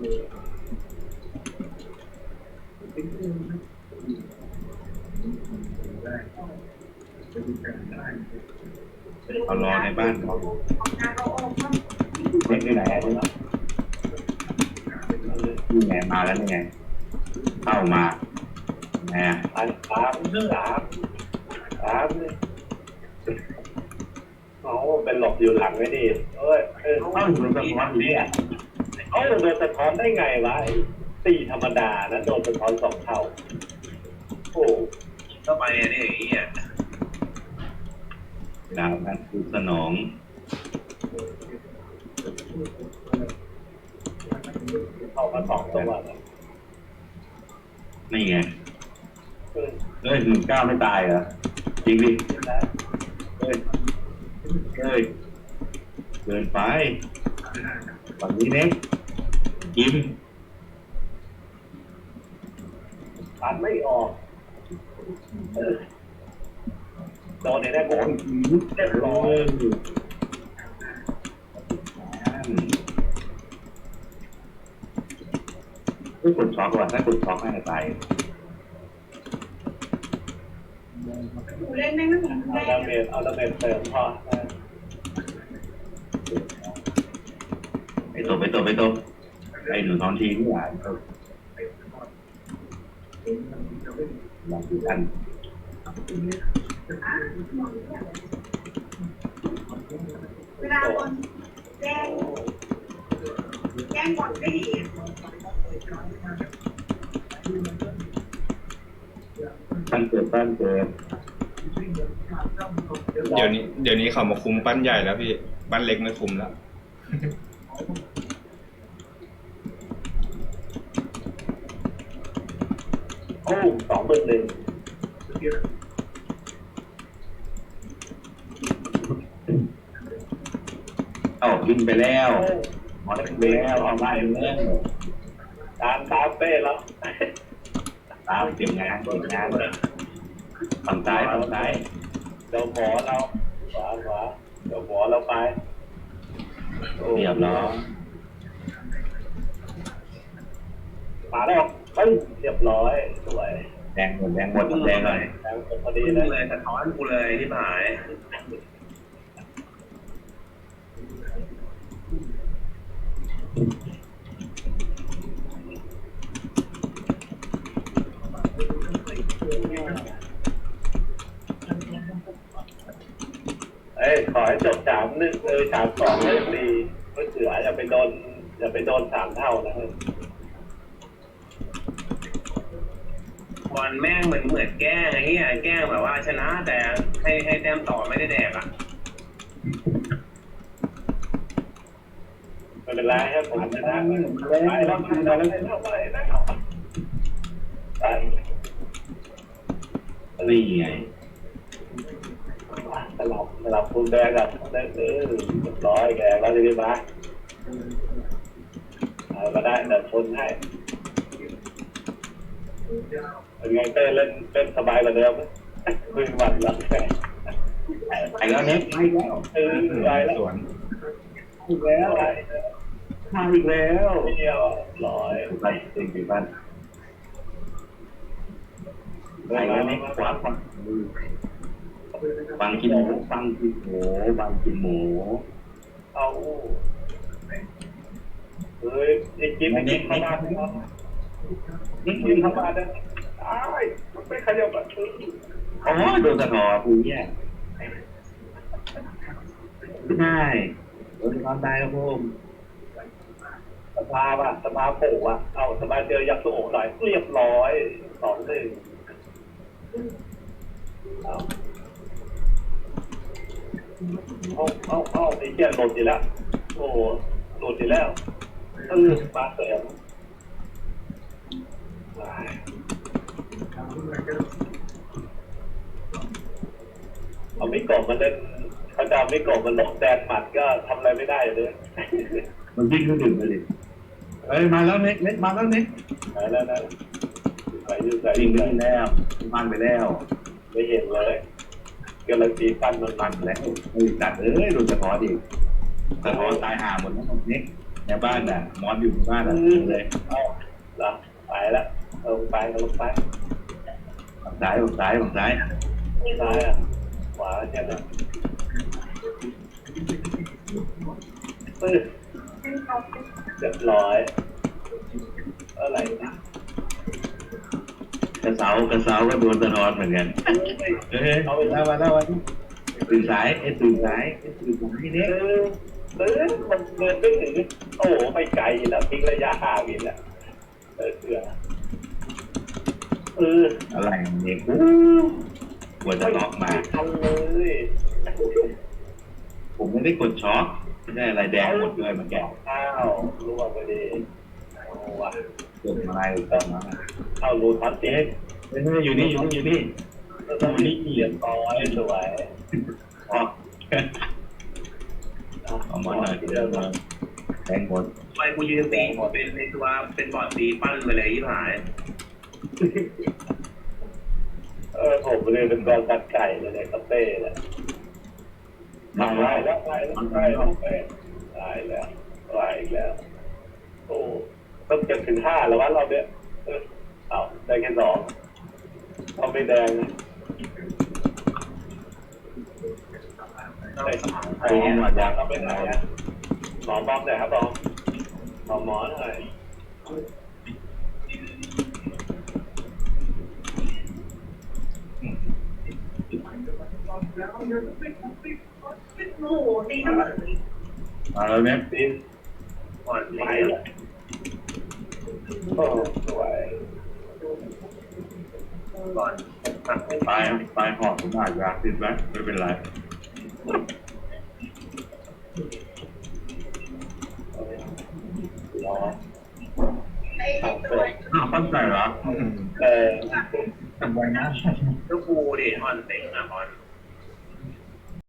เขารอในบ้านเขาเด็กที่ไหนอะนี่ไงมาแล้วนี่ไงเข้ามาแหมอันสามเรื่องสามสามเอาเป็นหลบอยู่หลังไม่ดีเอ้ยเออเข้าอยู่ในสะท้อน เนี่ยเอ้าโดนสะท้อนได้ไงวะไอ้สี่ธรรมดานะโดนสะท้อนสองเท่า โอ้เข้าไปเนี่ยนี่อย่างนี้อะดาวนั้นคือสนองเข้ามาสองตัวนะนี่ไงเออเฮ้ยหนึ่งเก้าไม่ตายเหรอจริงดินะเฮ้ยเฮ้ยเกินไปฝั่งนี้เน็ก กิมตัดไม่ออกเออโดนในแรกโกโอ้นยเรียบร้อยไม่กดช็อกว่ะถ้ากดช็อกน่าจะตายเล่นแม่งไม่เหมือนเอาแม่ดาเมจเอาดาเมจเสริมพอเออไปตัวไปตัวไปตัว ไอ้หนูนอนทีนี่หวาเออลองดูกันเวลาคนแย่งแย่งบอลได้ดีปั้นเกิดปั้นเกิดเดี๋ยวนี้ เดี๋ยวนี้เขามาคุมปั้นใหญ่แล้วพี่ ปั้นเล็กไม่คุมแล้ว โอ้สองหมื่นหนึ่งเอ้ากินไปแล้วหมอได้กินไปแล้วเอาไปแล้วตามตามเป้แล้วตามเตรียมงานเตรียมงานฝั่งซ้ายฝั่งซ้ายเดี๋ยวหมอเราขวาขวาเดี๋ยวหมอเราไปโอ้เรียบร้อยมาแล้ว ปึ้งเรียบร้อยสวยแดงหมดแดงหมดแดงหน่อยแล้วพอดีกูเลยเลยสะท้อนกูเลยที่หายเอ้ยขอให้จบสามหนึ่งเออสามสองเลยดีเพื่อเสืออย่าไปโดนอย่าไปโดนสามเท่านะเฮ้ย บอลแม่งเหมือนเหมือนแกล้งไอ้เหี้ยแกล้งแบบว่าชนะแต่ให้ให้แต้มต่อไม่ได้แดกอะไม่เป็นไรครับผมชนะไปแล้วไปแล้วไปแล้วไปแล้วนี่ไงสลับสลับคุณแดงกับแดงเออร้อยแกแล้วจะได้มาเอาได้แต่ชนให้ เป็นไงเต้เล่นเล่นสบายกว่าเดิมพึ่งวันล้วแกไอ้แล้วเน็กไอ้แล้วเออไปแล้วสวนอีกแล้วมาอีกแล้วเที่ยวร้อยไปเต็มที่บ้านไอ้แล้วเน็กขวาขวาบังกินหมูบังกินหมูบังกินหมูเอาเฮ้ยไอ้กิ๊บไอ้กิ๊บเข้ามานี่ กิ๊บเข้ามาได้อ้ายมันไม่ขยับอะโอ้ยโดนสะทอปูเนี่ยไม่ได้โดนสะทอตายครับผมสภาป่ะสภาพโผล่อะเอาสภาเจอยักษ์สุโขหน่อยเรียบร้อยสองหนึ่งเอาเอาเอาเอาไอ้เหี้ยหลุดอีกแล้วโอ้หลุดอีกแล้วเออปลาเสียม เอาไม่กบมันเล่นเขาจะเอาไม่กบมันลงแดนหมัดก็ทำอะไรไม่ได้เลยมันวิ่งขึ้นถึงเลยเฮ้ยมาแล้วเน็กเน็กมาแล้วเน็กไหนแล้วนะใส่ยืดใส่วิ่ยืงดไปแล้วมันไปแล้ว ไม่เห็นเลยกำลังตีปั้นมันมันแล้วไอ้จัดเอ้ยโดนสะท้อนดิสะท้อนตายห่าหมดแล้วเน็กในบ้านอะมอสอยู่ในบ้านอะเลยเอาเหรอไปแล้ว เออไปก็ลงไปฝั่งซ้ายฝั่งซ้ายฝั่งซ้ายซ้ายอะขวาใช่ไหมปึ๊บเขาเป็นเรียบร้อยอะไรนะกระเซากระเซาก็โดนสะท้อนเหมือนกันเฮ้ยเอาไปแล้วมาแล้วมาตื่นสายไอ้ตื่นสายไอ้ตื่นสายเอเนี่ยเออมันเดินไม่ถึงโอ้โหไปไกลแล้วทิ้งระยะห่างอีกแล้วเออเสือ เอออะไรเนี่ยกูกว่าจะล็อกมา ทันเลยผมไม่ได้กดช็อคไม่ได้อะไรแดงหมดด้วยเหมือนกันอ้าวรู้ว่าไม่ดีโอ้ว่ะกดอะไรกดมาเข้ารูทันเจ๊เฮ้ยอยู่นี่อยู่นี่อยู่นี่ต้องนี่เรียบร้อยสวยออกเอามาหน่อยเดี๋ยวมาแดงหมดไปกูยืนตีเป็นในตัวเป็นบอร์ดตีปั้นไปเลยยี่หาย เออผมเลยเป็นกองตัดไก่เลยในคาเฟ่เลยตายแล้แล้วตายแล้วตายแล้วตายแล้วตายแล้ว โอ้ต้องเก็บถึงห้าแล้ววะเราเนี่ยเออเอาได้แค่สองเอาไม่แดงได้ไอ้เนี่ยอยากเอาไปไหนอะหมอบอมหน่อยครับบอมหมอหมอหน่อย โอ้โหตีทั้งห มาแล้วเนี่ยดินก่อนไปไปแล้วโอ้สวยก่อนหักไม่ตายตายหอบผมอาจจะติดไว้ไม่เป็นไรรอไอ้ตัวอ้าวปั้นใจเหรอเออทำไมนะลูกกูดิออนเต็งอะออน